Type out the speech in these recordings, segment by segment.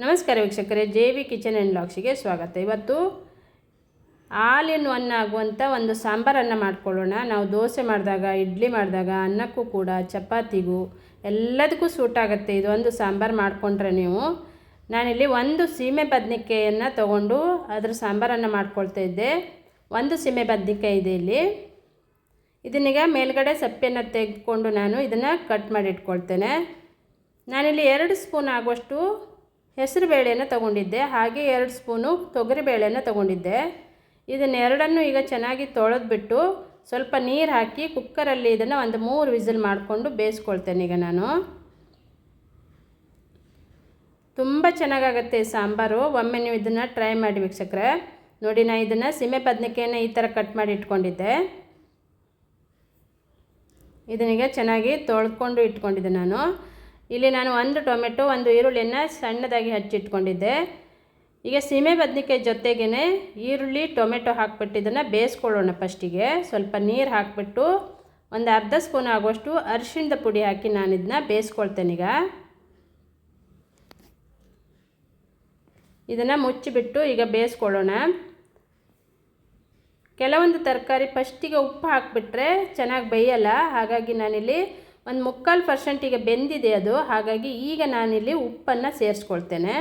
ನಮಸ್ಕಾರ ವೀಕ್ಷಕರೇ, J V kitchen and ಲಾಕ್ಸಿಗೆ ಸ್ವಾಗತ. ಇವತ್ತು ಆಲ್ ಅನ್ನ ಆಗುವಂಥ ಒಂದು ಸಾಂಬಾರನ್ನು ಮಾಡ್ಕೊಳ್ಳೋಣ. ನಾವು ದೋಸೆ ಮಾಡಿದಾಗ, ಇಡ್ಲಿ ಮಾಡಿದಾಗ, ಅನ್ನಕ್ಕೂ ಕೂಡ, ಚಪಾತಿಗೂ ಎಲ್ಲದಕ್ಕೂ ಸೂಟ್ ಆಗುತ್ತೆ ಇದು ಒಂದು ಸಾಂಬಾರು ಮಾಡಿಕೊಂಡ್ರೆ ನೀವು. ನಾನಿಲ್ಲಿ ಒಂದು ಸೀಮೆ ಬದನೆಕಾಯನ್ನು ತೊಗೊಂಡು ಅದರ ಸಾಂಬಾರನ್ನು ಮಾಡ್ಕೊಳ್ತಾ ಇದ್ದೆ. ಒಂದು ಸೀಮೆ ಬದನೆಕಾಯಿ ಇದೆ ಇಲ್ಲಿ. ಇದನ್ನೀಗ ಮೇಲ್ಗಡೆ ಸಪ್ಪೆಯನ್ನು ತೆಗೆದುಕೊಂಡು ನಾನು ಇದನ್ನು ಕಟ್ ಮಾಡಿ ಇಟ್ಕೊಳ್ತೇನೆ. ನಾನಿಲ್ಲಿ ಎರಡು ಸ್ಪೂನ್ ಆಗುವಷ್ಟು ಹೆಸರು ಬೇಳೆಯನ್ನು ತಗೊಂಡಿದ್ದೆ, ಹಾಗೆ ಎರಡು ಸ್ಪೂನು ತೊಗರಿ ಬೇಳೆಯನ್ನು ತಗೊಂಡಿದ್ದೆ. ಇದನ್ನೆರಡನ್ನು ಈಗ ಚೆನ್ನಾಗಿ ತೊಳೆದ್ಬಿಟ್ಟು ಸ್ವಲ್ಪ ನೀರು ಹಾಕಿ ಕುಕ್ಕರಲ್ಲಿ ಇದನ್ನು ಒಂದು ಮೂರು ವಿಸಿಲ್ ಮಾಡಿಕೊಂಡು ಬೇಯಿಸ್ಕೊಳ್ತೇನೆ ಈಗ ನಾನು. ತುಂಬ ಚೆನ್ನಾಗಾಗತ್ತೆ ಸಾಂಬಾರು. ಒಮ್ಮೆ ನೀವು ಇದನ್ನು ಟ್ರೈ ಮಾಡಿ ವೀಕ್ಷಕರೆ. ನೋಡಿ ನಾನು ಇದನ್ನು ಸೀಮೆ ಬದನೆಕಾಯನ್ನು ಈ ಥರ ಕಟ್ ಮಾಡಿ ಇಟ್ಕೊಂಡಿದ್ದೆ. ಇದನ್ನೀಗ ಚೆನ್ನಾಗಿ ತೊಳ್ಕೊಂಡು ಇಟ್ಕೊಂಡಿದ್ದೆ ನಾನು. ಇಲ್ಲಿ ನಾನು ಒಂದು ಟೊಮೆಟೊ, ಒಂದು ಈರುಳ್ಳಿಯನ್ನು ಸಣ್ಣದಾಗಿ ಹಚ್ಚಿಟ್ಕೊಂಡಿದ್ದೆ. ಈಗ ಸೀಮೆ ಬದನೆಕಾಯಿ ಜೊತೆಗೇ ಈರುಳ್ಳಿ, ಟೊಮೆಟೊ ಹಾಕ್ಬಿಟ್ಟು ಇದನ್ನು ಬೇಯಿಸ್ಕೊಳ್ಳೋಣ ಫಸ್ಟಿಗೆ ಸ್ವಲ್ಪ ನೀರು ಹಾಕ್ಬಿಟ್ಟು ಒಂದು ಅರ್ಧ ಸ್ಪೂನ್ ಆಗುವಷ್ಟು ಅರಿಶಿಣದ ಪುಡಿ ಹಾಕಿ ನಾನು ಇದನ್ನ ಬೇಯಿಸ್ಕೊಳ್ತೇನೆ ಈಗ. ಇದನ್ನು ಮುಚ್ಚಿಬಿಟ್ಟು ಈಗ ಬೇಯಿಸ್ಕೊಳ್ಳೋಣ. ಕೆಲವೊಂದು ತರಕಾರಿ ಫಸ್ಟಿಗೆ ಉಪ್ಪು ಹಾಕಿಬಿಟ್ರೆ ಚೆನ್ನಾಗಿ ಬೇಯಲ್ಲ, ಹಾಗಾಗಿ ನಾನಿಲ್ಲಿ ಒಂದು ಮುಕ್ಕಾಲು ಪರ್ಸೆಂಟಿಗೆ ಬೆಂದಿದೆ ಅದು. ಹಾಗಾಗಿ ಈಗ ನಾನಿಲ್ಲಿ ಉಪ್ಪನ್ನು ಸೇರಿಸ್ಕೊಳ್ತೇನೆ.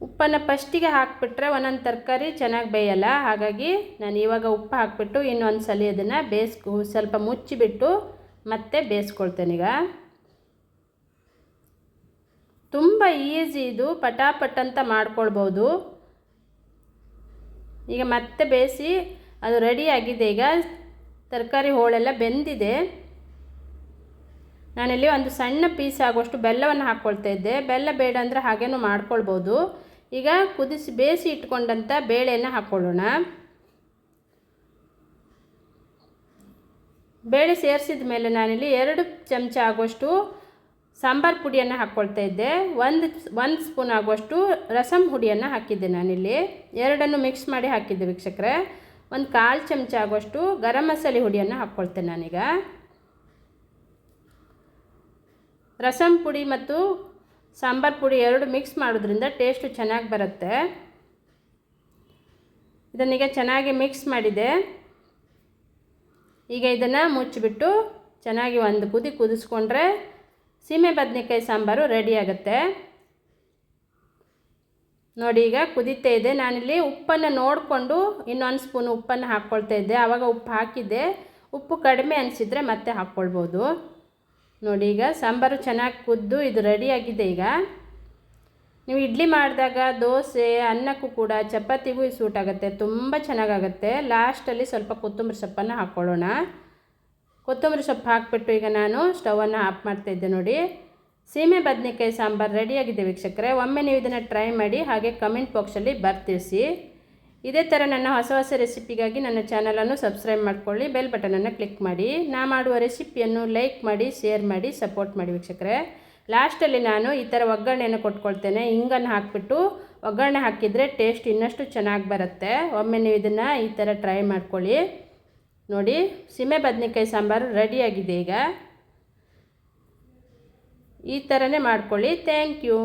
ಉಪ್ಪನ್ನು ಫಸ್ಟಿಗೆ ಹಾಕಿಬಿಟ್ರೆ ಒಂದೊಂದು ತರಕಾರಿ ಚೆನ್ನಾಗಿ ಬೇಯಲ್ಲ. ಹಾಗಾಗಿ ನಾನು ಇವಾಗ ಉಪ್ಪು ಹಾಕಿಬಿಟ್ಟು ಇನ್ನೊಂದು ಸಲ ಅದನ್ನು ಬೇಯಿಸ್ಕೊ ಸ್ವಲ್ಪ ಮುಚ್ಚಿಬಿಟ್ಟು ಮತ್ತೆ ಬೇಯಿಸ್ಕೊಳ್ತೇನೆ ಈಗ. ತುಂಬ ಈಸಿ ಇದು. ಪಟಾಪಟ್ ಅಂತ ಮಾಡ್ಕೊಳ್ಬೋದು. ಈಗ ಮತ್ತೆ ಬೇಯಿಸಿ ಅದು ರೆಡಿ ಆಗಿದೆ ಈಗ. ತರಕಾರಿ ಹೋಳೆಲ್ಲ ಬೆಂದಿದೆ. ನಾನಿಲ್ಲಿ ಒಂದು ಸಣ್ಣ ಪೀಸ್ ಆಗುವಷ್ಟು ಬೆಲ್ಲವನ್ನು ಹಾಕ್ಕೊಳ್ತಾ ಇದ್ದೆ. ಬೆಲ್ಲ ಬೇಡ ಅಂದರೆ ಹಾಗೇನೂ ಮಾಡ್ಕೊಳ್ಬೋದು. ಈಗ ಕುದಿಸಿ ಬೇಯಿಸಿ ಇಟ್ಕೊಂಡಂಥ ಬೇಳೆಯನ್ನು ಹಾಕ್ಕೊಳ್ಳೋಣ ಬೇಳೆ ಸೇರಿಸಿದ ಮೇಲೆ ನಾನಿಲ್ಲಿ ಎರಡು ಚಮಚ ಆಗುವಷ್ಟು ಸಾಂಬಾರು ಪುಡಿಯನ್ನು ಹಾಕ್ಕೊಳ್ತಾ ಇದ್ದೆ. ಒಂದು ಒಂದು ಸ್ಪೂನ್ ಆಗುವಷ್ಟು ರಸಂ ಹುಡಿಯನ್ನು ಹಾಕಿದ್ದೆ ನಾನಿಲ್ಲಿ. ಎರಡನ್ನು ಮಿಕ್ಸ್ ಮಾಡಿ ಹಾಕಿದ್ದೆ ವೀಕ್ಷಕರೇ. ಒಂದು ಕಾಲು ಚಮಚ ಆಗುವಷ್ಟು ಗರಂ ಮಸಾಲೆ ಹುಡಿಯನ್ನು ಹಾಕ್ಕೊಳ್ತೇನೆ ನಾನೀಗ. ರಸಂ ಪುಡಿ ಮತ್ತು ಸಾಂಬಾರು ಪುಡಿ ಎರಡು ಮಿಕ್ಸ್ ಮಾಡೋದ್ರಿಂದ ಟೇಸ್ಟು ಚೆನ್ನಾಗಿ ಬರುತ್ತೆ. ಇದನ್ನೀಗ ಚೆನ್ನಾಗಿ ಮಿಕ್ಸ್ ಮಾಡಿದೆ. ಈಗ ಇದನ್ನು ಮುಚ್ಚಿಬಿಟ್ಟು ಚೆನ್ನಾಗಿ ಒಂದು ಕುದಿ ಕುದಿಸ್ಕೊಂಡ್ರೆ ಸೀಮೆ ಬದನೆಕಾಯಿ ಸಾಂಬಾರು ರೆಡಿ ಆಗುತ್ತೆ. ನೋಡಿ, ಈಗ ಕುದೀತಾ ಇದೆ. ನಾನಿಲ್ಲಿ ಉಪ್ಪನ್ನು ನೋಡಿಕೊಂಡು ಇನ್ನೊಂದು ಸ್ಪೂನ್ ಉಪ್ಪನ್ನು ಹಾಕ್ಕೊಳ್ತಾ ಇದ್ದೆ. ಆವಾಗ ಉಪ್ಪು ಹಾಕಿದ್ದೆ. ಉಪ್ಪು ಕಡಿಮೆ ಅನಿಸಿದ್ರೆ ಮತ್ತೆ ಹಾಕ್ಕೊಳ್ಬೋದು. ನೋಡಿ, ಈಗ ಸಾಂಬಾರು ಚೆನ್ನಾಗಿ ಕುದ್ದು ಇದು ರೆಡಿಯಾಗಿದೆ ಈಗ. ನೀವು ಇಡ್ಲಿ ಮಾಡಿದಾಗ ದೋಸೆ, ಅನ್ನಕ್ಕೂ ಕೂಡ ಚಪಾತಿಗೂ ಸೂಟ್ ಆಗುತ್ತೆ. ತುಂಬ ಚೆನ್ನಾಗಾಗುತ್ತೆ. ಲಾಸ್ಟಲ್ಲಿ ಸ್ವಲ್ಪ ಕೊತ್ತಂಬರಿ ಸೊಪ್ಪನ್ನು ಹಾಕ್ಕೊಳ್ಳೋಣ. ಕೊತ್ತಂಬರಿ ಸೊಪ್ಪು ಹಾಕಿಬಿಟ್ಟು ಈಗ ನಾನು ಸ್ಟವನ್ನು ಆಫ್ ಮಾಡ್ತಾಯಿದ್ದೆ ನೋಡಿ. ಸೀಮೆ ಬದನೆಕಾಯಿ ಸಾಂಬಾರು ರೆಡಿಯಾಗಿದೆ ವೀಕ್ಷಕರೇ. ಒಮ್ಮೆ ನೀವು ಇದನ್ನು ಟ್ರೈ ಮಾಡಿ ಹಾಗೆ ಕಮೆಂಟ್ ಬಾಕ್ಸಲ್ಲಿ ಬರ್ತಿರಿಸಿ. ಇದೇ ಥರ ನನ್ನ ಹೊಸ ಹೊಸ ರೆಸಿಪಿಗಾಗಿ ನನ್ನ ಚಾನಲನ್ನು ಸಬ್ಸ್ಕ್ರೈಬ್ ಮಾಡ್ಕೊಳ್ಳಿ ಬೆಲ್ ಬಟನನ್ನು ಕ್ಲಿಕ್ ಮಾಡಿ. ನಾ ಮಾಡುವ ರೆಸಿಪಿಯನ್ನು ಲೈಕ್ ಮಾಡಿ ಶೇರ್ ಮಾಡಿ ಸಪೋರ್ಟ್ ಮಾಡಿ ವೀಕ್ಷಕರೇ. ಲಾಸ್ಟಲ್ಲಿ ನಾನು ಈ ಥರ ಒಗ್ಗರಣೆಯನ್ನು ಕೊಟ್ಕೊಳ್ತೇನೆ. ಹಿಂಗನ್ನು ಹಾಕಿಬಿಟ್ಟು ಒಗ್ಗರಣೆ ಹಾಕಿದರೆ ಟೇಸ್ಟ್ ಇನ್ನಷ್ಟು ಚೆನ್ನಾಗಿ ಬರುತ್ತೆ. ಒಮ್ಮೆ ನೀವು ಇದನ್ನು ಈ ಥರ ಟ್ರೈ ಮಾಡ್ಕೊಳ್ಳಿ. ನೋಡಿ, ಸೀಮೆ ಬದನೆಕಾಯಿ ಸಾಂಬಾರು ರೆಡಿಯಾಗಿದೆ ಈಗ. ಈ ಥರನೇ ಮಾಡ್ಕೊಳ್ಳಿ. Thank you